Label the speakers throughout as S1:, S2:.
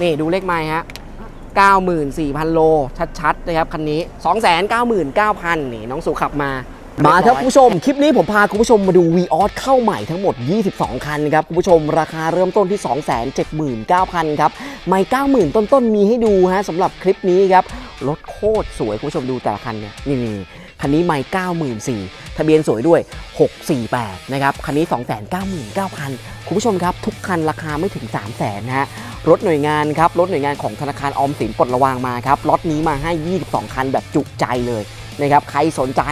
S1: นี่ดูเลขไม้ฮะ94,000 โล ชัดๆ นะครับ คันนี้ 299,000 นี่ น้องสุขับมามาครับคุณผู้ชม คลิปนี้ผมพาคุณผู้ชมมาดู v ีออสเข้าใหม่ทั้งหมด 22 คันครับคุณผู้ชมราคาเริ่มต้นที่ 279,000 ครับ ไม่90,000 ต้นๆ มีให้ดูฮะสำหรับคลิปนี้ครับ รถโคตรสวยคุณผู้ชมดูแต่ละคันเนี่ยนี่คันนี้ไม่94,000ทะเบียนสวยด้วย 648 นะครับ คันนี้ 299,000 คุณผู้ชมครับ ทุกคันราคาไม่ถึง 300,000นะฮะ รถหน่วยงานครับรถหน่วยงานของธนาคารออมสินปลดระวางมาครับล็อตนี้มาให้ 22 คันแบบจุใจเลยนะครับใครสนใจ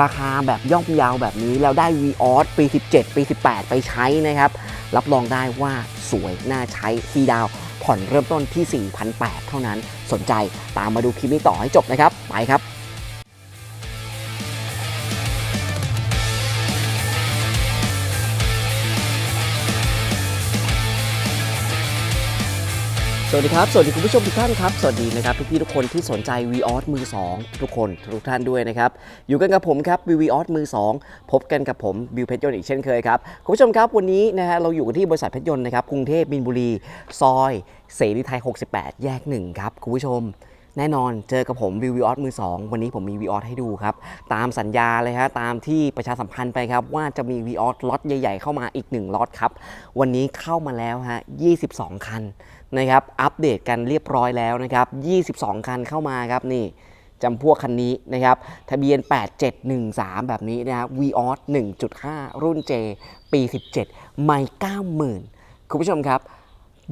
S1: ราคาแบบย่อมยาวแบบนี้ แล้วได้ v ีออสปี 17 ปี 18 ไปใช้นะครับ รับรองได้ว่าสวยน่าใช้ฟรีดาวผ่อนเริ่มต้นที่ 4,800 เท่านั้นสนใจตามมาดูคลิปนี้ต่อให้จบนะครับ ไปครับ วัสดีครับ สวัสดีคุณผู้ชมทุกท่านครับ สวัสดีนะครับพี่ๆทุกคนที่สนใจ v ีออสมือ 2 ทุกคนทุกท่านด้วยนะครับ อยู่กันกับผมครับวิวีออสมือ 2 พบกันกับผมบิวเพชรยนต์อีกเช่นเคยครับ คุณผู้ชมครับวันนี้นะฮะเราอยู่กันที่บริษัทเพชรยนต์นะครับกรุงเทพมินบุรี ซอยเสรีไทย 68 แยก 1 ครับ คุณผู้ชม แน่นอนเจอกับผมวิวีออสมือ 2 วันนี้ผมมีวีออสให้ดูครับ ตามสัญญาเลยฮะตามที่ประชาสัมพันธ์ไปครับว่าจะมีวีออสล็อตใหญ่ ๆ เข้ามาอีก1ล็อตครับวันนี้เข้ามาแล้วฮะ22 คัน นะครับอัปเดตกันเรียบร้อยแล้วนะครับ 22 คันเข้ามาครับนี่จำพวกคันนี้นะครับทะเบียน 8713 แบบนี้นะครับ v ีออส1.5 รุ่น J ปี 17 ไม่90,000 คุณผู้ชมครับ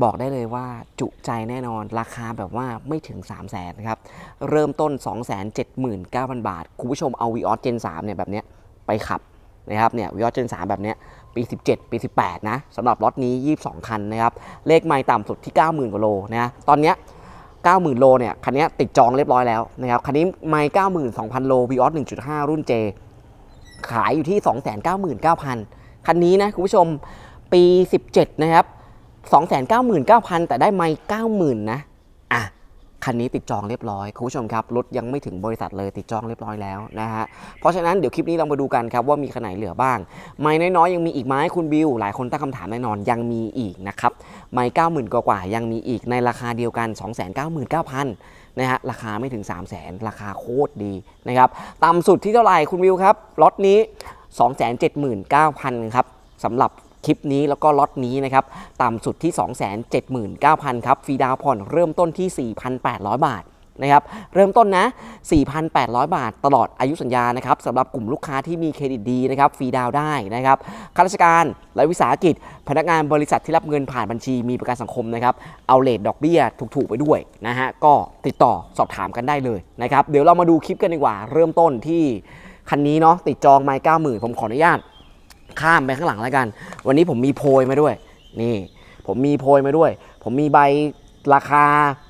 S1: บอกได้เลยว่าจุใจแน่นอนราคาแบบว่าไม่ถึง 3 0 0 0 0นครับ เริ่มต้น 279,000 บาท คุณผู้ชมเอา v ีออส Gen 3เนี่ยแบบเนี้ยไปขับนะครับเนี่ย v ีออส Gen 3แบบเนี้ย ปี 17 ปี 18 นะสำหรับล็อตนี้ 22 คันนะครับ เลขไม่ต่ำสุดที่ 90,000กว่าโลนะตอนเนี้ย90,000 โลเนี่ยคันนี้ติดจองเรียบร้อยแล้วนะครับคันนี้ไม่92,000 โล v ีออส1.5 รุ่น J ขายอยู่ที่ 299,000 คันนี้นะคุณผู้ชมปี 17 นะครับ 299,000 แต่ได้ไม่90,000 นะอะ คันนี้ติดจองเรียบร้อยคุณผู้ชมครับรถยังไม่ถึงบริษัทเลยติดจองเรียบร้อยแล้วนะฮะเพราะฉะนั้นเดี๋ยวคลิปนี้เรามาดูกันครับว่ามีคันไหนเหลือบ้าง ไม่น้อยๆยังมีอีกไหมคุณบิว หลายคนตั้งคำถามแน่นอนยังมีอีกนะครับไม่90,000กว่ายังมีอีกในราคาเดียวกัน 299,000นะฮะราคาไม่ถึง 3 0 0 0 0 0ราคาโคตรดีนะครับต่ำสุดที่เท่าไหร่คุณวิวครับล็อตนี้ 279,000ครับสำหรับ คลิปนี้แล้วก็ล็อตนี้นะครับต่ำสุดที่ 279,000 ครับฟรีดาวผ่อนเริ่มต้นที่ 4,800 บาทนะครับเริ่มต้นนะ 4,800 บาทตลอดอายุสัญญานะครับสำหรับกลุ่มลูกค้าที่มีเครดิตดีนะครับฟรีดาวได้นะครับข้าราชการและวิสาหกิจ พนักงานบริษัทที่รับเงินผ่านบัญชีมีประกันสังคมนะครับเอาเลทดอกเบี้ยถูกๆไปด้วยนะฮะก็ติดต่อสอบถามกันได้เลยนะครับเดี๋ยวเรามาดูคลิปกันดีกว่า เริ่มต้นที่คันนี้เนาะติดจองไม้90,000 ผมขออนุญาต ข้ามไปข้างหลังแล้วกัน วันนี้ผมมีโพยมาด้วย นี่ ผมมีโพยมาด้วย ผมมีใบราคา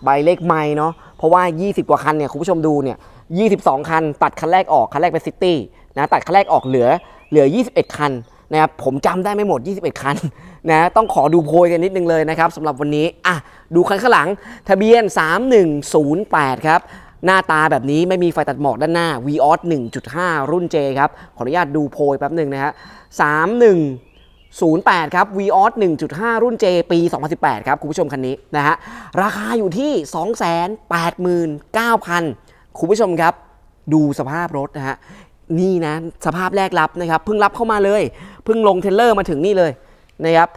S1: ใบเลขไม้เนาะเพราะว่า 20 กว่าคันเนี่ยคุณผู้ชมดูเนี่ย22 คัน ตัดคันแรกออกคันแรกเป็นซิตี้นะตัดคันแรกออกเหลือเหลือ 21 คันนะครับผมจำได้ไม่หมด 21 คันนะต้องขอดูโพยกันนิดนึงเลยนะครับสำหรับวันนี้อะดูคันข้างหลังทะเบียน 3108 ครับ หน้าตาแบบนี้ไม่มีไฟตัดหมอกด้านหน้า v ีออส1.5 รุ่น J ครับ ขออนุญาตดูโพยแป๊บหนึ่งนะฮะ3108 ครับ v ีออส1.5 รุ่น J ปี 2018 ครับ คุณผู้ชมคันนี้นะฮะ ราคาอยู่ที่ 289,000 คุณผู้ชมครับ ดูสภาพรถนะฮะ นี่นะ สภาพแรกรับนะครับ เพิ่งรับเข้ามาเลย เพิ่งลงเทเลอร์มาถึงนี่เลยนะครับ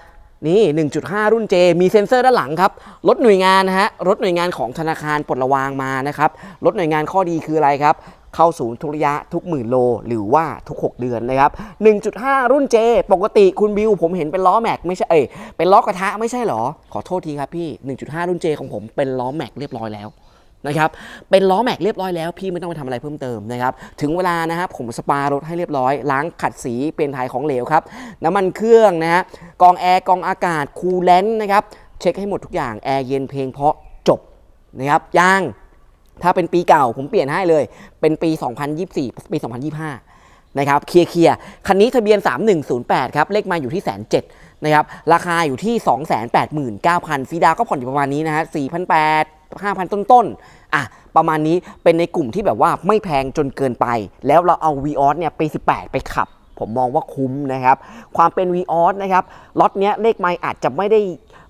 S1: นี่ 1.5 รุ่น J มีเซ็นเซอร์ด้านหลังครับ รถหน่วยงานนะฮะ รถหน่วยงานของธนาคารปลดระวางมานะครับ รถหน่วยงานข้อดีคืออะไรครับ เข้าศูนย์ทุกระยะทุกหมื่นโล หรือว่าทุก 6 เดือนนะครับ 1.5 รุ่น J ปกติคุณบิวผมเห็นเป็นล้อแม็กไม่ใช่เอ้ยเป็นล้อกระทะไม่ใช่เหรอ ขอโทษทีครับพี่ 1.5 รุ่น J ของผมเป็นล้อแม็กเรียบร้อยแล้ว นะครับเป็นล้อแม็กเรียบร้อยแล้ว พี่ไม่ต้องไปทำอะไรเพิ่มเติมนะครับถึงเวลานะครับผมสปารถให้เรียบร้อย ล้างขัดสีเปลี่ยนถ่ายของเหลวครับน้ำมันเครื่องนะฮะกองแอร์กองอากาศคูลเลนต์นะครับเช็คให้หมดทุกอย่างแอร์เย็นเพลงเพราะจบนะครับยางถ้าเป็นปีเก่าผมเปลี่ยนให้เลย เป็นปี 2024 ปี 2025 นะครับ เคลียร์เคลียร์คันนี้ทะเบียน 3108 ครับ เลขมาอยู่ที่แสนเจ็ดนะครับ ราคาอยู่ที่ 289,000ฟรีดาก็ผ่อนอยู่ประมาณนี้นะฮะ4,800 5,000 ต้นๆอะประมาณนี้เป็นในกลุ่มที่แบบว่าไม่แพงจนเกินไป แล้วเราเอา v ีออสเนี่ยปี 18 ไปขับ ผมมองว่าคุ้มนะครับ ความเป็น v ีออสนะครับล็อตเนี้ยเลขไมล์อาจจะไม่ได้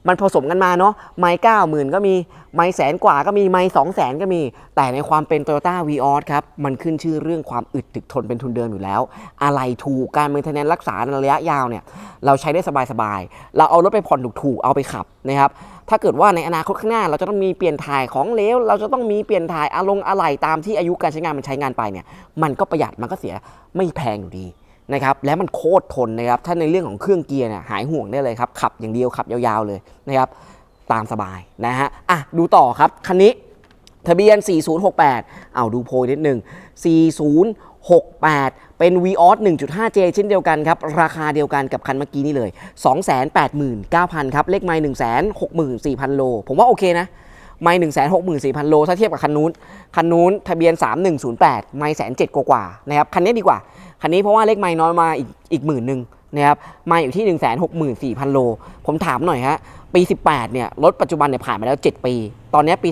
S1: มันผสมกันมาเนาะไม้เก้าหมื่นก็มี ไม้แสนกว่าก็มี ไม้สองแสนก็มี แต่ในความเป็น Toyota v ีออสครับ มันขึ้นชื่อเรื่องความอึดถึกทนเป็นทุนเดิมอยู่แล้ว อะไรถูกการเมนเทนแนนรักษาในระยะยาวเนี่ย เราใช้ได้สบายๆ เราเอารถไปผ่อนถูกๆ เอาไปขับนะครับ ถ้าเกิดว่าในอนาคตข้างหน้า เราจะต้องมีเปลี่ยนถ่ายของเลวเราจะต้องมีเปลี่ยนถ่ายอารมณ์อะไรตามที่อายุการใช้งานมันใช้งานไปเนี่ยมันก็ประหยัดมันก็เสียไม่แพงอยู่ดีนะครับและมันโคตรทนนะครับถ้าในเรื่องของเครื่องเกียร์เนี่ยหายห่วงได้เลยครับขับอย่างเดียวขับยาวๆเลยนะครับตามสบายนะฮะอะดูต่อครับคันนี้ทะเบียน 4068 เอาดูโพยนิดหนึ่ง4068 เป็น v ีออ 1.5J เช่นเดียวกันครับ ราคาเดียวกันกับคันเมื่อกี้นี่เลย 289,000 ครับเลขไมล์164,000 โล ผมว่าโอเคนะไมล์164,000โล ถ้าเทียบกับคันนู้น คันนู้นทะเบียน 3108 ไมล์แสนเจ็ดกว่าๆนะครับ คันนี้ดีกว่า คันนี้เพราะว่าเลขไมล์น้อยมาอีกอีกหมื่นหนึ่งนะครับไมล์อยู่ที่ 164,000 โล ผมถามหน่อยฮะ ปี 18 เนี่ย รถปัจจุบันเนี่ยผ่านมาแล้ว 7 ปี ตอนนี้ปี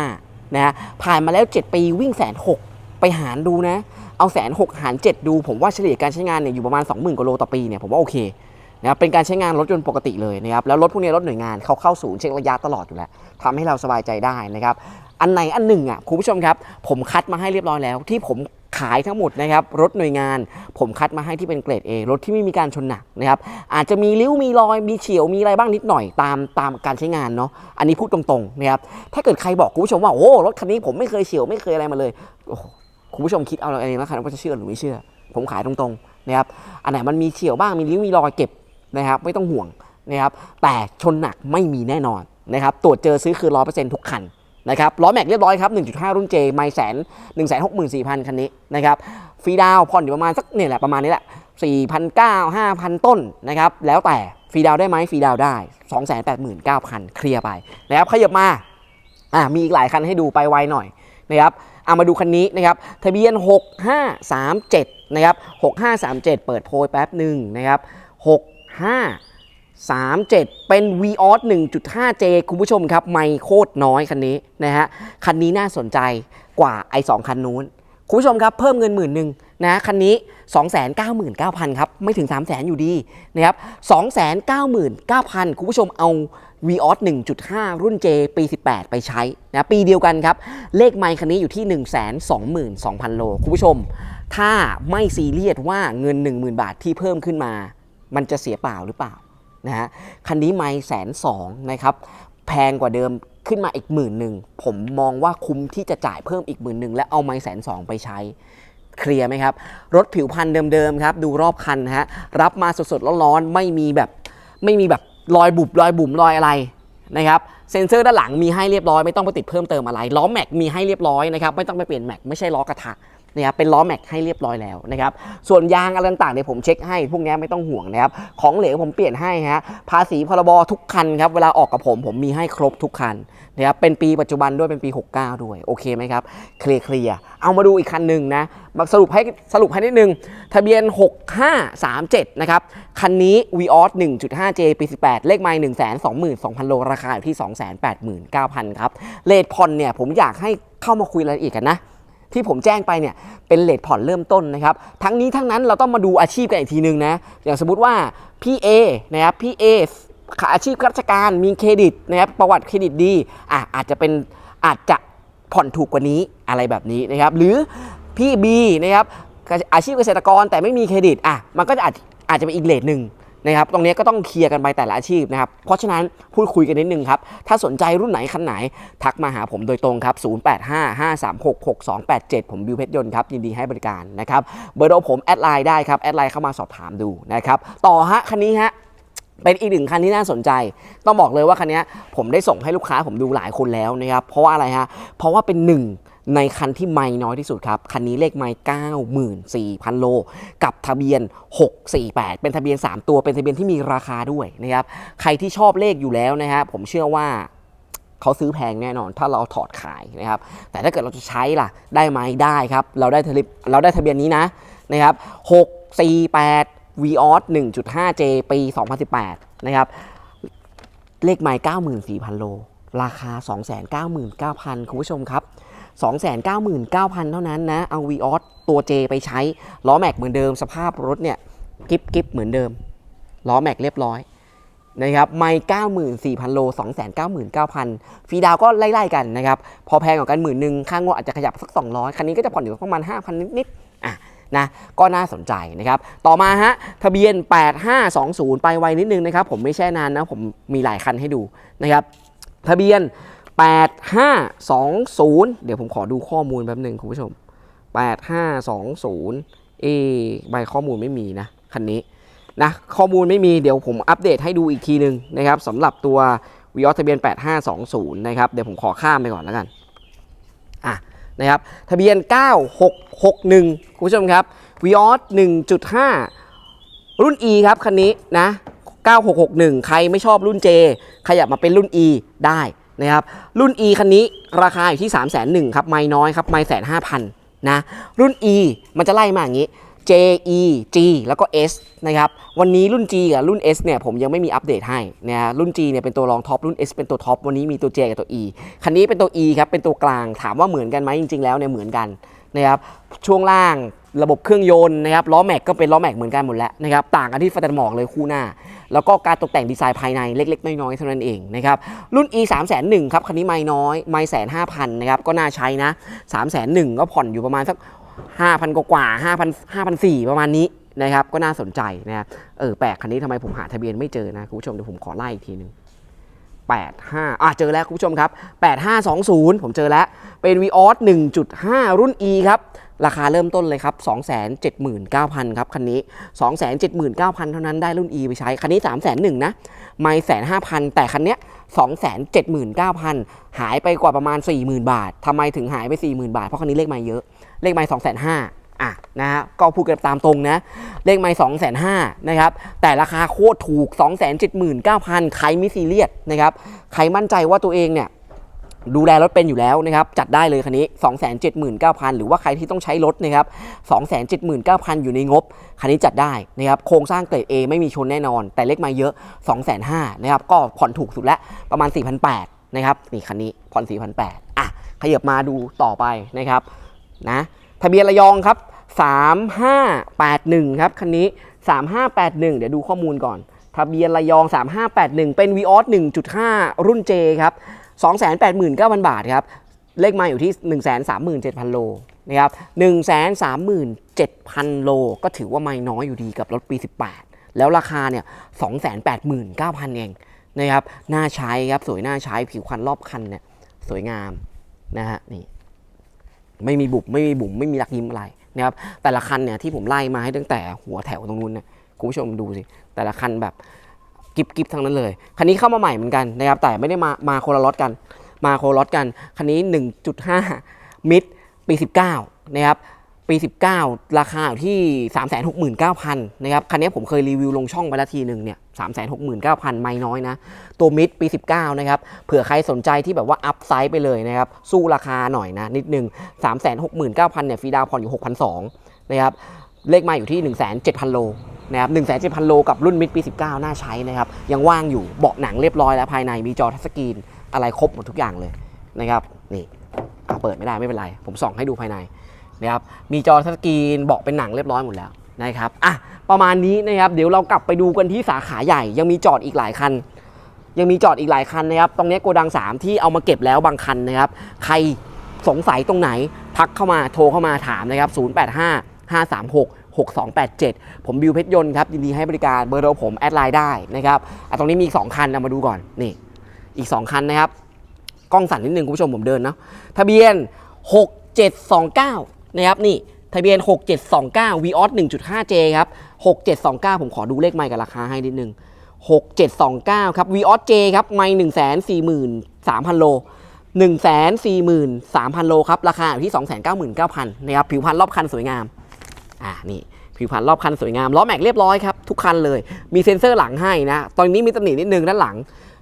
S1: 2025 นะฮะ ผ่านมาแล้ว 7 ปีวิ่งแสนหกไปหารดูนะ เอาแสนหกหาร7ดู ผมว่าเฉลี่ยการใช้งานเนี่ยอยู่ประมาณ 20,000กว่าโลต่อปีเนี่ยผมว่าโอเคนะครับเป็นการใช้งานรถยนต์ปกติเลยนะครับแล้วรถพวกนี้รถหน่วยงานเขาเข้าศูนย์เช็คระยะตลอดอยู่แล้วทำให้เราสบายใจได้นะครับอันไหนอันหนึ่งอะคุณผู้ชมครับ ผมคัดมาให้เรียบร้อยแล้ว ที่ผมขายทั้งหมดนะครับรถหน่วยงาน ผมคัดมาให้ที่เป็นเกรด A รถที่ไม่มีการชนหนักนะครับอาจจะมีริ้วมีรอยมีเฉียวมีอะไรบ้างนิดหน่อยตามตามการใช้งานเนาะอันนี้พูดตรงๆนะครับถ้าเกิดใครบอกคุณผู้ชมว่าโอ้รถคันนี้ผมไม่เคยเฉียวไม่เคยอะไรมาเลยโอ้ คุณผู้ชมคิดเอาเองแล้วกันว่าจะเชื่อหรือไม่เชื่อ ผมขายตรงๆนะครับอันไหนมันมีเฉียวบ้างมีริ้วมีรอยเก็บนะครับ ไม่ต้องห่วงนะครับแต่ชนหนักไม่มีแน่นอนนะครับตรวจเจอซื้อคือร้อยเปอร์เซ็นต์ทุกคันนะครับล้อแม็กเรียบร้อยครับ 1.5 รุ่น J ไม่แสน1 6 4 0 0 0 คันนี้นะครับฟรีดาวผ่อนอยู่ประมาณสักเนี่ยแหละประมาณนี้แหละ4,900 5,000 ต้นนะครับแล้วแต่ฟรีดาวได้ไหมฟรีดาวน์ได้ 289,000 เคลียร์ไปนะครับขยับมาอ่ามีอีกหลายคันให้ดูไปไวหน่อยนะครับ เอามาดูคันนี้นะครับทะเบียน 6537นะครับ6537 เปิดโพยแป๊บหนึ่งนะครับ65 37 เป็น v ีออ 1.5J คุณผู้ชมครับ ไม่โคตรน้อยคันนี้นะฮะคันนี้น่าสนใจกว่าไอ้สองคันนู้น คุณผู้ชมครับ เพิ่มเงินหมื่นหนึ่งนะคันนี้ 299,000 ครับ ไม่ถึง 300,000 อยู่ดีนะครับ 299,000 คุณผู้ชมเอา v ีออส1.5 รุ่น J ปี 18 ไปใช้นะปีเดียวกันครับ เลขไมค์คันนี้อยู่ที่ 122,000 โล คุณผู้ชม ถ้าไม่ซีเรียสว่าเงิน 10,000 บาทที่เพิ่มขึ้นมา มันจะเสียเปล่าหรือเปล่านะฮะคันนี้ไม่แสนสองนะครับ แพงกว่าเดิมขึ้นมาอีกหมื่นหนึ่งผมมองว่าคุ้มที่จะจ่ายเพิ่มอีกหมื่นหนึ่งและเอาไม่แสนสองไปใช้เคลียร์ไหมครับ รถผิวพันธุ์เดิมๆครับ ดูรอบคันฮะรับมาสดๆร้อนๆไม่มีแบบไม่มีแบบ รอยบุบรอยบุ๋มรอยอะไรนะครับเซ็นเซอร์ด้านหลังมีให้เรียบร้อยไม่ต้องไปติดเพิ่มเติมอะไรล้อแม็กมีให้เรียบร้อยนะครับไม่ต้องไปเปลี่ยนแม็กไม่ใช่ล้อกระทะนะครับเป็นล้อแม็กให้เรียบร้อยแล้วนะครับส่วนยางอะไรต่างๆเนี่ยผมเช็คให้พวกนี้ไม่ต้องห่วงนะครับของเหลวผมเปลี่ยนให้ฮะภาษีพรบทุกคันครับเวลาออกกับผมผมมีให้ครบทุกคัน นะครับเป็นปีปัจจุบันด้วยเป็นปี 69 ด้วย โอเคไหมครับ เคลียร์เคลียร์เอามาดูอีกคันหนึ่งนะมาสรุปให้สรุปให้นิดนึง ทะเบียน 6537 นะครับ คันนี้ v ีออ 1.5J ปี 18 เลขไมล์122,000 โล ราคาอยู่ที่ 289,000 ครับเลทผ่อนเนี่ยผมอยากให้เข้ามาคุยรายละเอียดกันนะที่ผมแจ้งไปเนี่ยเป็นเลทผ่อนเริ่มต้นนะครับ ทั้งนี้ทั้งนั้นเราต้องมาดูอาชีพกันอีกทีนึงนะ อย่างสมมติว่าพี่เอนะครับพี่เอ อาชีพข้าราชการมีเครดิตนะครับประวัติเครดิตดีอะอาจจะเป็นอาจจะผ่อนถูกกว่านี้อะไรแบบนี้นะครับหรือพี่บีนะครับอาชีพเกษตรกรแต่ไม่มีเครดิตอะมันก็จะอาจอาจจะเป็นอีกเลทหนึ่งนะครับตรงนี้ก็ต้องเคลียร์กันไปแต่ละอาชีพนะครับ เพราะฉะนั้นพูดคุยกันนิดนึงครับ ถ้าสนใจรุ่นไหนคันไหน ทักมาหาผมโดยตรงครับ 0855366287 ผมบิวเพชรยนต์ครับ ยินดีให้บริการนะครับ เบอร์โทรผมแอดไลน์ได้ครับ แอดไลน์เข้ามาสอบถามดูนะครับ ต่อฮะ คันนี้ฮะ เป็นอีกหนึ่งคันที่น่าสนใจ ต้องบอกเลยว่าคันนี้ผมได้ส่งให้ลูกค้าผมดูหลายคนแล้วนะครับ เพราะว่าอะไรฮะ เพราะว่าเป็นหนึ่งในคันที่ไม่น้อยที่สุดครับ คันนี้เลขไม่94,000 โล กับทะเบียน 648 เป็นทะเบียน 3 ตัว เป็นทะเบียนที่มีราคาด้วยนะครับ ใครที่ชอบเลขอยู่แล้วนะฮะ ผมเชื่อว่าเขาซื้อแพงแน่นอน ถ้าเราถอดขายนะครับ แต่ถ้าเกิดเราจะใช้ล่ะ ได้ไหมได้ครับ เราได้ทะเบียนเราได้ทะเบียนนี้นะนะครับ648 v ีออ 1.5J ปี 2018 นะครับ เลขไมล์94,000 โล ราคา 299,000 คุณผู้ชมครับ 299,000 เท่านั้นนะ เอา v ีออตัว J ไปใช้ ล้อแม็กเหมือนเดิม สภาพรถเนี่ย กิบกิบเหมือนเดิม ล้อแม็กเรียบร้อยนะครับไม่94,000 โล 299,900 ฟรีดาวก็ไล่ ๆ กันนะครับ พอแพงกว่ากันหมื่นหนึ่งค่างวดอาจจะขยับสัก 200 คันนี้ก็จะผ่อนอยู่ประมาณ 5,000 นิด ๆ อะ นะก็น่าสนใจนะครับ ต่อมาฮะทะเบียน 8520 ไปไวนิดนึงนะครับ ผมไม่แช่นานนะ ผมมีหลายคันให้ดูนะครับ ทะเบียน 8520 เดี๋ยวผมขอดูข้อมูลแป๊บหนึ่งคุณผู้ชม 8520 เอใบข้อมูลไม่มีนะ คันนี้นะข้อมูลไม่มีเดี๋ยวผมอัปเดตให้ดูอีกทีหนึ่งนะครับสำหรับตัววิออทะเบียน 8520 นะครับ เดี๋ยวผมขอข้ามไปก่อนแล้วกันอะ นะครับทะเบียน 9661 คุณผู้ชมครับวีออส1.5 รุ่น E ครับคันนี้นะ 9661 ใครไม่ชอบรุ่น J ขยับมาเป็นรุ่น E ได้นะครับรุ่น E คันนี้ราคาอยู่ที่3 1 0 0 0ครับ ไม่น้อยครับ ไม่แสนห้าพันนะ รุ่น E มันจะไล่มาอย่างนี้ J E G แล้วก็ S นะครับ วันนี้รุ่น G กับรุ่น S เนี่ยผมยังไม่มีอัปเดตให้นะฮะรุ่น G เนี่ยเป็นตัวรองท็อป รุ่น S เป็นตัวท็อป วันนี้มีตัว J กับตัว E คันนี้เป็นตัว E ครับ เป็นตัวกลาง ถามว่าเหมือนกันไหมจริง ๆ แล้วเนี่ยเหมือนกันนะครับ ช่วงล่างระบบเครื่องยนต์นะครับ ล้อแม็กก็เป็นล้อแม็กเหมือนกันหมดแล้วนะครับ ต่างกันที่ไฟตัดหมอกเลยคู่หน้า แล้วก็การตกแต่งดีไซน์ภายในเล็ก ๆ น้อยๆเท่านั้นเองนะครับ รุ่น E 3 0 0 0 0ครับ คันนี้ไม่น้อย ไม่แสนห้าพันนะครับ ก็น่าใช้นะ 3 0 0 0 0ก็ผ่อนอยู่ประมาณสัก 5,000 กว่ากว่า5,000 5,400ประมาณนี้นะครับ ก็น่าสนใจนะครับเออแปลกคันนี้ทำไมผมหาทะเบียนไม่เจอนะคุณผู้ชมเดี๋ยวผมขอไล่อีกทีหนึง85อะเจอแล้วคุณผู้ชมครับ 8520 ผมเจอแล้ว เป็น v ีออส1.5 รุ่น E ครับ ราคาเริ่มต้นเลยครับ 279,000 ครับ คันนี้ 279,000 เท่านั้นได้รุ่น E ไปใช้ คันนี้ 301,000 นะ ไม่แสนห้าพันแต่คันเนี้ย 279,000 หายไปกว่าประมาณ 40,000 บาททำไมถึงหายไป 40,000 บาท เพราะคันนี้เลขไม่เยอะ เลขไม่205,000อะนะฮะก็พูดกันตามตรงนะ เลขไม่205,000นะครับ แต่ราคาโคตรถูก 279,000 ใครไม่ซีเรียสนะครับ ใครมั่นใจว่าตัวเองเนี่ยดูแลรถเป็นอยู่แล้วนะครับ จัดได้เลยคันนี้ 279,000 หรือว่าใครที่ต้องใช้รถนะครับ 279,000 อยู่ในงบ คันนี้จัดได้นะครับ โครงสร้างเกรด A ไม่มีชนแน่นอน แต่เล็กมาเยอะ2,500นะครับ ก็ผ่อนถูกสุดแล้วประมาณ 4,800นะครับ นี่คันนี้ผ่อน 4,800อะ ขยับมาดูต่อไปนะครับ นะทะเบียนระยองครับ 3581 ครับคันนี้ 3581 เดี๋ยวดูข้อมูลก่อน ทะเบียนระยอง 3581 เป็น v ีออส1.5 รุ่น J ครับ 289,000 บาทครับ เลขมาอยู่ที่ 137,000 โลนะครับ137,000 โล ก็ถือว่าไม่น้อยอยู่ดีกับรถปี 18 แล้วราคาเนี่ย 289,000 เองนะครับน่าใช้ครับ สวยน่าใช้ผิวคันรอบคันเนี่ยสวยงามนะฮะนี่ ไม่มีบุบไม่มีบุ๋มไม่มีรักยิ้มอะไรนะครับแต่ละคันเนี่ยที่ผมไล่มาให้ตั้งแต่หัวแถวตรงนู้นเนี่ยคุณผู้ชมดูสิแต่ละคันแบบกิบกิบทั้งนั้นเลยคันนี้เข้ามาใหม่เหมือนกันนะครับแต่ไม่ได้มามาโคละล็อตกัน มาโคละล็อตกันคันนี้ 1.5 มิดปี 19นะครับ ปี 19 ราคาอยู่ที่ 369,000 นะครับ คันนี้ผมเคยรีวิวลงช่องไปแล้วทีหนึ่งเนี่ย 369,000 ไม่น้อยนะ ตัวมิดปี 19 นะครับ เผื่อใครสนใจที่แบบว่าอัพไซด์ไปเลยนะครับ สู้ราคาหน่อยนะ นิดนึง 369,000 เนี่ยฟรีดาวน์ผ่อนอยู่ 6,200 นะครับ เลขมาอยู่ที่107,000 โลนะครับ107,000 โลกับรุ่นมิดปี 19 น่าใช้นะครับ ยังว่างอยู่ เบาะหนังเรียบร้อยแล้วภายในมีจอทัชสกรีน อะไรครบหมดทุกอย่างเลยนะครับ นี่เปิดไม่ได้ไม่เป็นไร ผมส่องให้ดูภายใน นะครับมีจอทัชสกรีนเบาะเป็นหนังเรียบร้อยหมดแล้วนะครับอะประมาณนี้นะครับเดี๋ยวเรากลับไปดูกันที่สาขาใหญ่ ยังมีจอดอีกหลายคัน ยังมีจอดอีกหลายคันนะครับตรงนี้โกดัง 3 ที่เอามาเก็บแล้วบางคันนะครับใครสงสัยตรงไหนทักเข้ามาโทรเข้ามาถามนะครับ 085 536 6287 ผมบิวเพชรยนต์ครับ ยินดีให้บริการเบอร์โทรผมแอดไลน์ได้นะครับอะตรงนี้มีอีก 2 คันเอามาดูก่อนนี่อีก 2 คันนะครับ กล้องสั่นนิดนึงคุณผู้ชมผมเดินเนาะทะเบียน 6729 นะครับนี่ทะเบียน 6729 v ีออส 1.5J ครับ 6729 ผมขอดูเลขไมค์กับราคาให้นิดนึง 6729 ครับ v ีออส J ครับไมค์143,000 โล 143,000 โลครับ ราคาอยู่ที่ 299,000 นะครับ ผิวพรรณรอบคันสวยงาม อ่า นี่ผิวพรรณรอบคันสวยงาม ล้อแม็กเรียบร้อยครับ ทุกคันเลย มีเซ็นเซอร์หลังให้นะ ตอนนี้มีตำหนินิดนึงด้านหลัง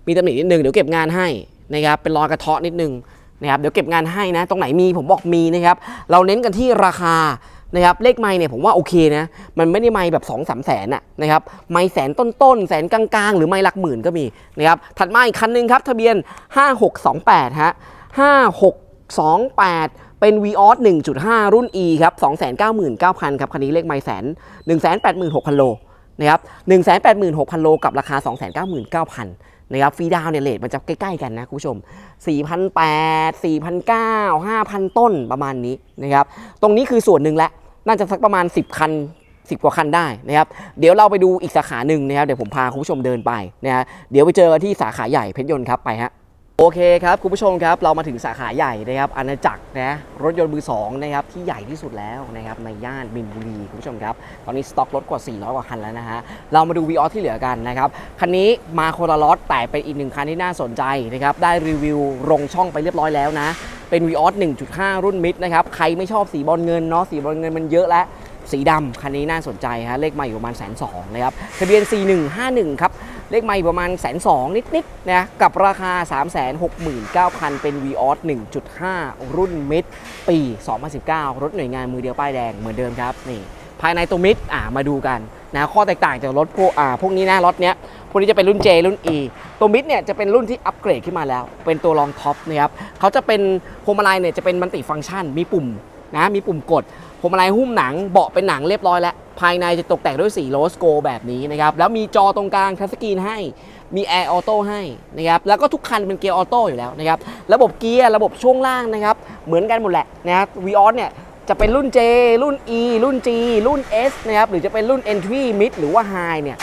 S1: มีตำหนินิดนึง เดี๋ยวเก็บงานให้นะครับ เป็นรอยกระเทาะนิดนึง นะครับเดี๋ยวเก็บงานให้นะ ตรงไหนมีผมบอกมีนะครับ เราเน้นกันที่ราคานะครับเลขไม้เนี่ยผมว่าโอเคนะ มันไม่ได้ไม้แบบ2องสามแสนอะนะครับไม้แสนต้นๆ แสนกลางๆ หรือไม้หลักหมื่นก็มีนะครับถัดมาอีกคันหนึงครับ ทะเบียน 5628 ฮะ 5628เป็น v ีออส1.5 รุ่น E ครับ 299,000 ครับ คันนี้เลขไม้แสน186,000 โล นะครับ 186,000 โล กับราคา 299,000 นะครับฟรีดาวน์เนี่ยเลทมันจะใกล้ๆกันนะคุณผู้ชม 4,800 4,900 5,000 ต้นประมาณนี้นะครับ ตรงนี้คือส่วนหนึ่งแล้วน่าจะสักประมาณ 10 คัน 10 กว่าคันได้นะครับ เดี๋ยวเราไปดูอีกสาขาหนึ่งนะครับ เดี๋ยวผมพาคุณผู้ชมเดินไปนะฮะเดี๋ยวไปเจอกันที่สาขาใหญ่เพชรยนต์ครับไปฮะ โอเคครับ คุณผู้ชมครับ เรามาถึงสาขาใหญ่นะครับอาณาจักรนะรถยนต์มือสองนะครับที่ใหญ่ที่สุดแล้วนะครับในย่านมินบุรีคุณผู้ชมครับ ตอนนี้สต็อกรถกว่า 400 กว่าคันแล้วนะฮะเรามาดูวีออสที่เหลือกันนะครับคันนี้มาโคนละล็อตแต่เป็นอีกหนึ่งคันที่น่าสนใจนะครับได้รีวิวลงช่องไปเรียบร้อยแล้วนะเป็นวีออส1.5 รุ่นมิดนะครับ ใครไม่ชอบสีบอลเงินเนาะ สีบอลเงินมันเยอะแล้ว สีดำคันนี้น่าสนใจฮะเลขไมาอยู่ประมาณแสนสองนะครับทะเบียน 4151 ครับ เลขไมาอยู่ประมาณแสนสองนิดๆนะกับราคา 369,000 เป็น v ีออส1.5 รุ่นมิดปี 2019 รถหน่วยงานมือเดียวป้ายแดงเหมือนเดิมครับนี่ภายในตัวมิดอ่ามาดูกันนะข้อแตกต่างจากรถพวกอ่าพวกนี้นะรถเนี้ยพวกนี้จะเป็นรุ่น J รุ่น E ตัวมิดเนี่ยจะเป็นรุ่นที่อัปเกรดขึ้นมาแล้ว เป็นตัวรองท็อปนะครับเขาจะเป็นพวงมาลัยเนี่ยจะเป็นมัลติฟังก์ชันมีปุ่ม นะมีปุ่มกดพวงมาลัยหุ้มหนังเบาะเป็นหนังเรียบร้อยแล้ว ภายในจะตกแต่งด้วยสีโรสโกแบบนี้นะครับ แล้วมีจอตรงกลางทัชสกรีนให้ มีแอร์ออโต้ให้นะครับ แล้วก็ทุกคันเป็นเกียร์ออโต้อยู่แล้วนะครับ ระบบเกียร์ระบบช่วงล่างนะครับ เหมือนกันหมดแหละนะครับวีออสเนี่ยจะเป็นรุ่น J รุ่น E รุ่น G รุ่น S นะครับ หรือจะเป็นรุ่น Entry Mid หรือว่า High เนี่ย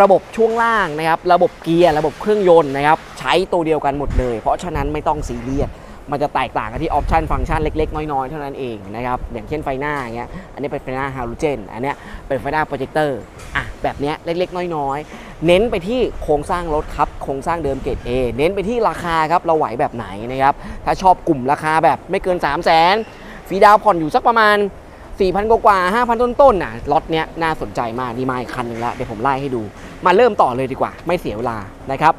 S1: ระบบช่วงล่างนะครับ ระบบเกียร์ ระบบเครื่องยนต์นะครับ ใช้ตัวเดียวกันหมดเลย เพราะฉะนั้นไม่ต้องซีเรียส มันจะแตกต่างกันที่ออปชันฟังก์ชันเล็ก ๆ น้อย ๆ เท่านั้นเองนะครับอย่างเช่นไฟหน้าอย่างเงี้ยอันนี้เป็นไฟหน้าฮาโลเจนอันเนี้ยเป็นไฟหน้าโปรเจคเตอร์อะแบบเนี้ยเล็ก ๆ น้อย ๆ เน้นไปที่โครงสร้างรถครับโครงสร้างเดิมเกรด A เน้นไปที่ราคาครับเราไหวแบบไหนนะครับถ้าชอบกลุ่มราคาแบบไม่เกิน 3 0 0 0 0 0ฟรีดาวผ่อนอยู่สักประมาณ 4,000 กว่า 5,000 ต้นๆน่ะล็อตเนี้ยน่าสนใจมากนี่มาอีกคันหนึ่งล้วเดี๋ยวผมไล่ให้ดู มาเริ่มต่อเลยดีกว่า ไม่เสียเวลานะครับ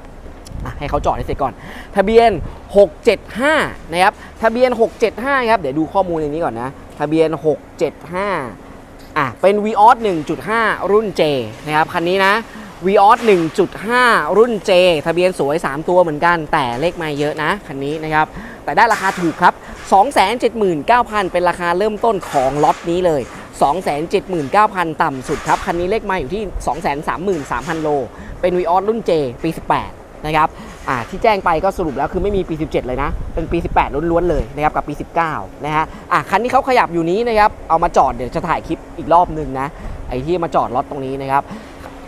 S1: ให้เขาจอดให้เสร็จก่อน ทะเบียน 675 นะครับ ทะเบียน 675 ครับ เดี๋ยวดูข้อมูลในนี้ก่อนนะ ทะเบียน 675 อะ เป็น v ีออส1.5 รุ่น J นะครับ คันนี้นะ v ีออส1.5 รุ่น J ทะเบียนสวย 3 ตัวเหมือนกัน แต่เลขไม่เยอะนะ คันนี้นะครับ แต่ได้ราคาถูกครับ 279,000 เป็นราคาเริ่มต้นของล็อตนี้เลย 279,000 ต่ำสุดครับ คันนี้เลขมาอยู่ที่ 233,000โล เป็น v ีออสรุ่น J ปี 18 นะครับอ่าที่แจ้งไปก็สรุปแล้วคือไม่มีปี 17 เลยนะ เป็นปี 18 ล้วนๆเลยนะครับกับปี 19 นะฮะอะคันที่เขาขยับอยู่นี้นะครับ เอามาจอดเดี๋ยวจะถ่ายคลิปอีกรอบหนึ่งนะ ไอ้ที่มาจอดรถตรงนี้นะครับ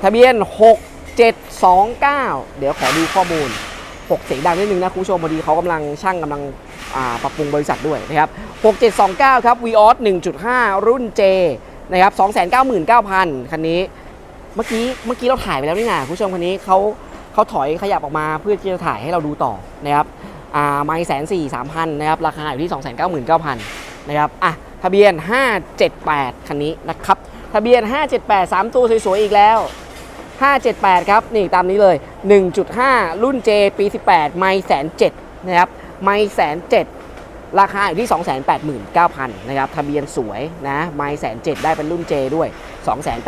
S1: ทะเบียน 6729 เดี๋ยวขอดูข้อมูล 6 เสียงดังนิดนึงนะคุณผู้ชมพอดีเขากำลังช่างกำลังปรับปรุงบริษัทด้วยนะครับ 6729 ครับ v ีออส1.5 รุ่น J นะครับ299,000 คันนี้ เมื่อกี้เมื่อกี้เราถ่ายไปแล้วนี่ไงคุณผู้ชมคันนี้เขา เขาถอยขยับออกมาเพื่อที่จะถ่ายให้เราดูต่อนะครับอ่าไม่แสนสี่สามพันนะครับราคาอยู่ที่ 2 9 9 0 0 0นะครับอะทะเบียน 578 คันนี้นะครับทะเบียน 578 3 ตัวสวยๆอีกแล้ว 578 ครับ นี่ตามนี้เลย 1.5 รุ่น J ปี 18 ไม่แสนเจ็ดนะครับ ไม่แสนเจ็ด ราคาอยู่ที่ 289,000นะครับ ทะเบียนสวยนะไม่แสนเจ็ดได้เป็นรุ่น J ด้วย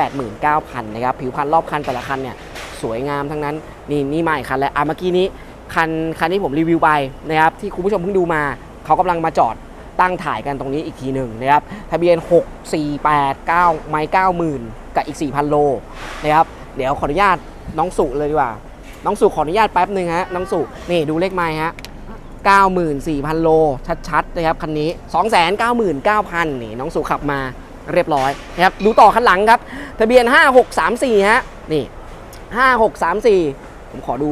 S1: 289,000นะครับ ผิวพันรอบคันแต่ละคันเนี่ยสวยงามทั้งนั้น นี่นี่ใหม่คันแล้วอะเมื่อกี้นี้คันคันที่ผมรีวิวไปนะครับที่คุณผู้ชมเพิ่งดูมา เขากำลังมาจอดตั้งถ่ายกันตรงนี้อีกทีหนึ่งนะครับ ทะเบียน 6489 ไม่90,000 กับอีก 4,000 โลนะครับ เดี๋ยวขออนุญาตน้องสุเลยดีกว่า น้องสุขออนุญาตแป๊บหนึ่งฮะ น้องสุนี่ดูเลขไม้ฮะ 94,000 โล ชัดๆ นะครับ คันนี้ 299,000 นี่ น้องสุขับมาเรียบร้อยนะครับ ดูต่อคันหลังครับ ทะเบียน 5634 ฮะ นี่ 5634 ผมขอดู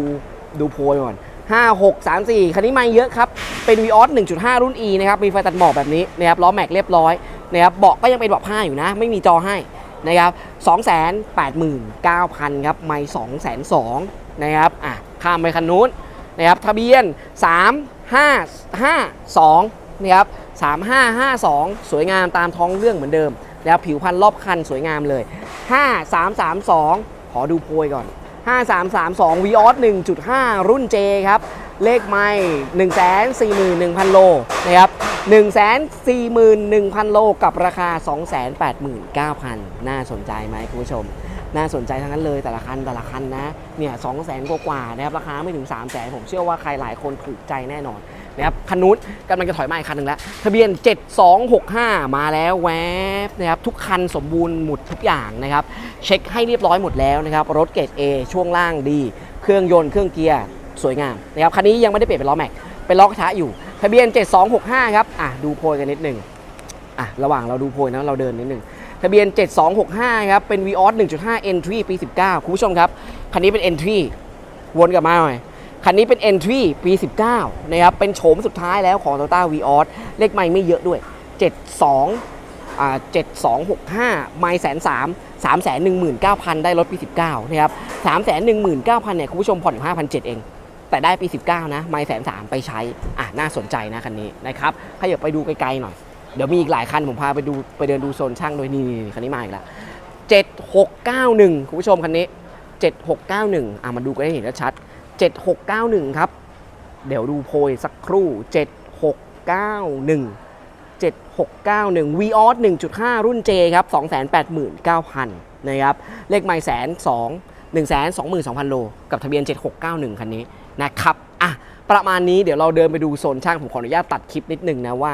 S1: ดูโพยก่อน 5634 คันนี้ไม่เยอะครับ เป็น v ีออส1.5 รุ่น E นะครับ มีไฟตัดหมอกแบบนี้นะครับ ล้อแม็กเรียบร้อยนะครับเบาะก็ยังเป็นเบาะผ้าอยู่นะ ไม่มีจอให้นะครับ289,000 ครับ ไม่202,000 นะครับ อะ ข้ามไปคันนู้นนะครับ ทะเบียน 552นะครับ3552 สวยงามตามท้องเรื่องเหมือนเดิมนะครับผิวพันรอบคันสวยงามเลย 5332 ขอดูโพยก่อน 5332 v ีออส1.5 รุ่น J ครับ เลขไม่141,000 โลนะครับ141,000 โลกับราคา 289,000 น่าสนใจไหมคุณผู้ชม น่าสนใจทั้งนั้นเลยแต่ละคันแต่ละคันนะเนี่ย2 0 0 0 0 0กว่าๆนะครับราคาไม่ถึง3 0 0 0 0 0ผมเชื่อว่าใครหลายคนถูกใจแน่นอนนะครับคันนู้นกำลังจะถอยมาอีกคันหนึ่งแล้ว ทะเบียน 7265 มาแล้วแวบนะครับทุกคันสมบูรณ์หมดทุกอย่างนะครับเช็คให้เรียบร้อยหมดแล้วนะครับรถเกรด A ช่วงล่างดี เครื่องยนต์เครื่องเกียร์สวยงามนะครับคันนี้ยังไม่ได้เปลี่ยนเป็นล้อแม็กเป็นล้อกระทะอยู่ ทะเบียน 7265 ครับอะดูโพยกันนิดหนึ่งอะระหว่างเราดูโพยนะเราเดินนิดหนึ่ง ทะเบียน 7265 ครับ เป็น Vios 1.5 Entry ปี 19 คุณผู้ชมครับ คันนี้เป็น Entry วนกลับมาหน่อย คันนี้เป็น Entry ปี 19 นะครับ เป็นโฉมสุดท้ายแล้วของ Toyota Vios เลขไม่ไม่เยอะด้วย 72อ่า7265 ไม่แสนสามสามแสนหนึ่งหมื่นเก้าพันได้รถปี 19 นะครับสามแสนหนึ่งหมื่นเก้าพันเนี่ยคุณผู้ชมผ่อนอยู่ห้าพันเจ็ดเองแต่ได้ปี 19 นะ ไม่แสนสามไปใช้ อะ น่าสนใจนะคันนี้นะครับถ้าอยากไปดูไกลๆหน่อย เดี๋ยวมีอีกหลายคันผมพาไปดูไปเดินดูโซนช่างโดยนี่คันนี้มาอีกแล้ว7691 คุณผู้ชมคันนี้ 7691อะมาดูกันให้เห็นชัด 7691 ครับ เดี๋ยวดูโพยสักครู่ 7691 7691 v o s 1.5 รุ่น J ครับ 289,000 นะครับ เลขไมล์แสนสอง1 2 2 2 0 0 0 โล กับทะเบียน 7691 คันนี้นะครับ อะ ประมาณนี้เดี๋ยวเราเดินไปดูโซนช่าง ผมขออนุญาตตัดคลิปนิดนึงนะว่า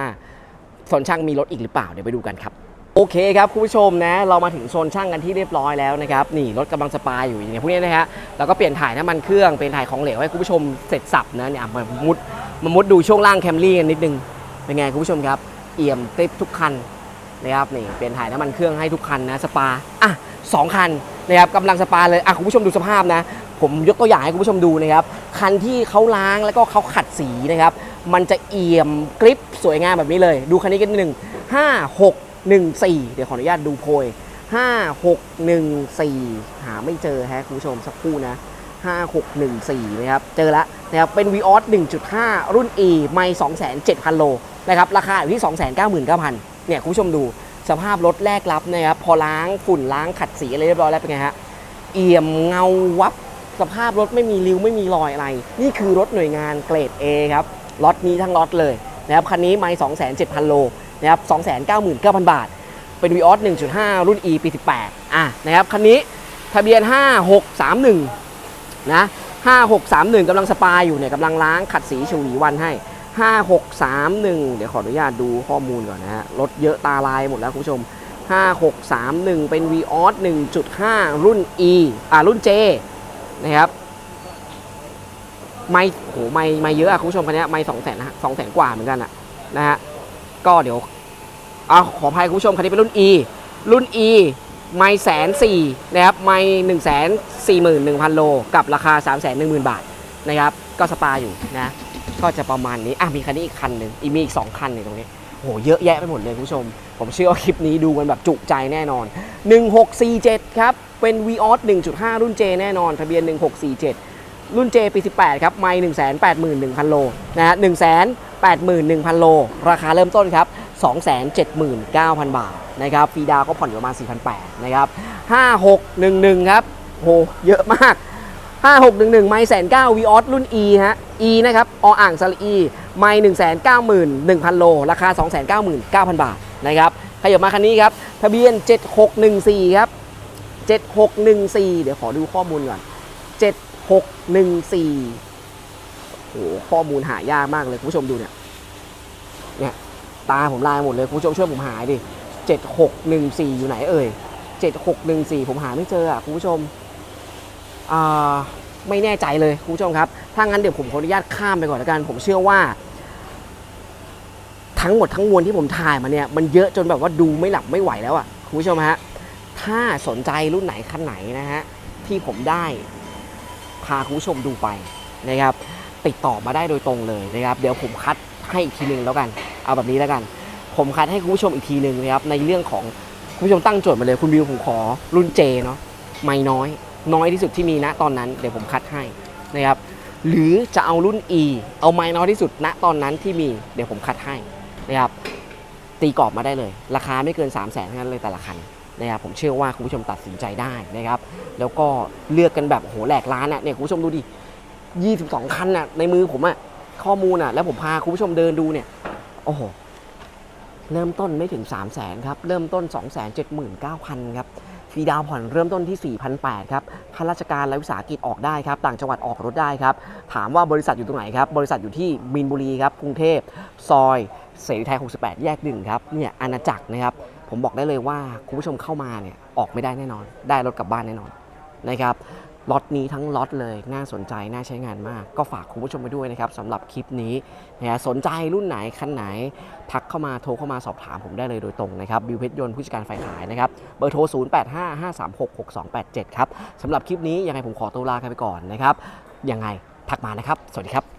S1: โซนช่างมีรถอีกหรือเปล่าเดี๋ยวไปดูกันครับโอเคครับคุณผู้ชมนะเรามาถึงโซนช่างกันที่เรียบร้อยแล้วนะครับนี่รถกำลังสปาอยู่อย่างเงี้ยพวกนี้นะฮะเราก็เปลี่ยนถ่ายน้ำมันเครื่องเปลี่ยนถ่ายของเหลวให้คุณผู้ชมเสร็จสับนะเนี่ยมามุดมามุดดูช่วงล่างแคมรี่กันนิดนึงเป็นไงคุณผู้ชมครับ เอี่ยมติปทุกคันนะครับนี่เปลี่ยนถ่ายน้ำมันเครื่องให้ทุกคันนะสปาอะสองคันนะครับกำลังสปาเลยอะคุณผู้ชมดูสภาพนะ ผมยกตัวอย่างให้คุณผู้ชมดูนะครับคันที่เขาล้างแล้วก็เขาขัดสีนะครับมันจะเอี่ยมกริปสวยงามแบบนี้เลย ดูคันนี้กันหนึ่งห้าหกหนึ่งสี่เดี๋ยวขออนุญาตดูโพยห้าหกหนึ่งสี่หาไม่เจอฮะคุณผู้ชมสักครู่นะ5614นะครับ เจอแล้วนะครับเป็น Vios 1.5รุ่น E ไม่207,000โลนะครับราคาอยู่ที่299,000เนี่ยคุณผู้ชมดูสภาพรถแรกรับนะครับพอล้างฝุ่นล้างขัดสีอะไรเรียบร้อยแล้วเป็นไงฮะเอี่ยมเงาวับสภาพรถไม่มีริ้วไม่มีรอยอะไร นี่คือรถหน่วยงานเกรด A ครับ ล็อตนี้ทั้งล็อตเลยนะครับคันนี้ไม่สองแสนเจ็ดพันโลนะครับสองแสนเก้าหมื่นเก้าพันบาท เป็นวีออสหนึ่งจุดห้ารุ่นอีปีสิบแปดอะนะครับคันนี้ทะเบียนห้าหกสามหนึ่งนะห้าหกสามหนึ่งกำลังสปายอยู่เนี่ยกำลังล้างขัดสีฉวีวันให้ห้าหกสามหนึ่งเดี๋ยวขออนุญาตดูข้อมูลก่อนนะฮะรถเยอะตาลายหมดแล้วคุณผู้ชมห้าหกสามหนึ่งเป็นวีออสหนึ่งจุดห้ารุ่นอีอ่ารุ่นเจนะครับ ไม่โหไม่ไม่เยอะอะคุณผู้ชมคันนี้ไม่สองแสนสองแสนกว่าเหมือนกันอะนะฮะก็เดี๋ยวเอาขออภัยคุณผู้ชมคันนี้เป็นรุ่น E รุ่น E ไม่แสนสี่นะครับไม่หนึ่งแสนสี่หมื่นหนึ่งพันโล กับราคา3ามแสนหนึ่งหมื่นบาทนะครับ ก็สปาอยู่นะ ก็จะประมาณนี้ อะ มีคันนี้อีกคันหนึ่งอีกมีอีก2คันในตรงนี้โหเยอะแยะไปหมดเลยคุณผู้ชม ผมเชื่อว่าคลิปนี้ดูกันแบบจุใจแน่นอน 1647 ครับ เป็น Vios 1.5 รุ่น J แน่นอน ทะเบียน 1647 รุ่น J ปี 18 ครับ ไม่181,000 โล นะฮะ181,000 โล ราคาเริ่มต้นครับ 279,000 บาท นะครับฟีดาวก็ผ่อนอยู่ประมาณ 4,800 นะครับ 5611 ครับโหเยอะมาก 5611 ไม่แสนเก้าวีออสรุ่น E ฮะ E นะครับ ออ่างสลีไม่1 9 1 0 0 0 โล ราคา 299,000 บาท นะครับขยับมาคันนี้ครับ ทะเบียน 7614 ครับ 7614 เดี๋ยวขอดูข้อมูลก่อน 614 โอ้โห ข้อมูลหายากมากเลยคุณผู้ชมดูเนี่ย เนี่ย ตาผมลายหมดเลยคุณผู้ชมช่วยผมหายดิ 7614 อยู่ไหนเอ่ย 7614 ผมหาไม่เจออะคุณผู้ชม อ่า ไม่แน่ใจเลยคุณผู้ชมครับ ถ้างั้นเดี๋ยวผมขออนุญาตข้ามไปก่อนละกัน ผมเชื่อว่าทั้งหมดทั้งมวลที่ผมถ่ายมาเนี่ยมันเยอะจนแบบว่าดูไม่หลับไม่ไหวแล้วอะคุณผู้ชมฮะถ้าสนใจรุ่นไหนคันไหนนะฮะที่ผมได้ พาคุณผู้ชมดูไปนะครับ ติดต่อมาได้โดยตรงเลยนะครับ เดี๋ยวผมคัดให้อีกทีหนึ่งแล้วกัน เอาแบบนี้แล้วกัน ผมคัดให้คุณผู้ชมอีกทีหนึ่งนะครับ ในเรื่องของคุณผู้ชมตั้งโจทย์มาเลย คุณบิวผมขอรุ่นเจเนาะไม่น้อย น้อยที่สุดที่มีนะตอนนั้น เดี๋ยวผมคัดให้นะครับ หรือจะเอารุ่น E เอาไม้น้อยที่สุดณตอนนั้นที่มี เดี๋ยวผมคัดให้นะครับ ตีกรอบมาได้เลย ราคาไม่เกิน 3 0 0แสนนั้นเลยแต่ละคัน นะครับผมเชื่อว่าคุณผู้ชมตัดสินใจได้นะครับแล้วก็เลือกกันแบบโหแหลกล้านอะเนี่ยคุณผู้ชมดูดิ22 คันอะในมือผมอะข้อมูลอะแล้วผมพาคุณผู้ชมเดินดูเนี่ยโอ้โหเริ่มต้นไม่ถึง 3 0 0แสนครับ เริ่มต้น 2 7 9 0 0 0 ครับฟรีดาวผ่อนเริ่มต้นที่ 4,800 ครับข้าราชการและวิสาหกิจออกได้ครับ ต่างจังหวัดออกรถได้ครับ ถามว่าบริษัทอยู่ตรงไหนครับ บริษัทอยู่ที่มีนบุรีครับ กรุงเทพ ซอย เสรีไทย 68 แยกหนึ่งครับ เนี่ยอาณาจักรนะครับ ผมบอกได้เลยว่าคุณผู้ชมเข้ามาเนี่ยออกไม่ได้แน่นอน ได้รถกลับบ้านแน่นอนนะครับล็อตนี้ทั้งล็อตเลยน่าสนใจน่าใช้งานมาก ก็ฝากคุณผู้ชมไปด้วยนะครับสำหรับคลิปนี้นะฮะสนใจรุ่นไหนคันไหน ทักเข้ามาโทรเข้ามาสอบถามผมได้เลยโดยตรงนะครับบิวเพชรยนต์ผู้จัดการฝ่ายขายนะครับเบอร์โทร 0855366287 ครับสำหรับคลิปนี้ยังไงผมขอตัวลากันไปก่อนนะครับยังไงทักมานะครับ สวัสดีครับ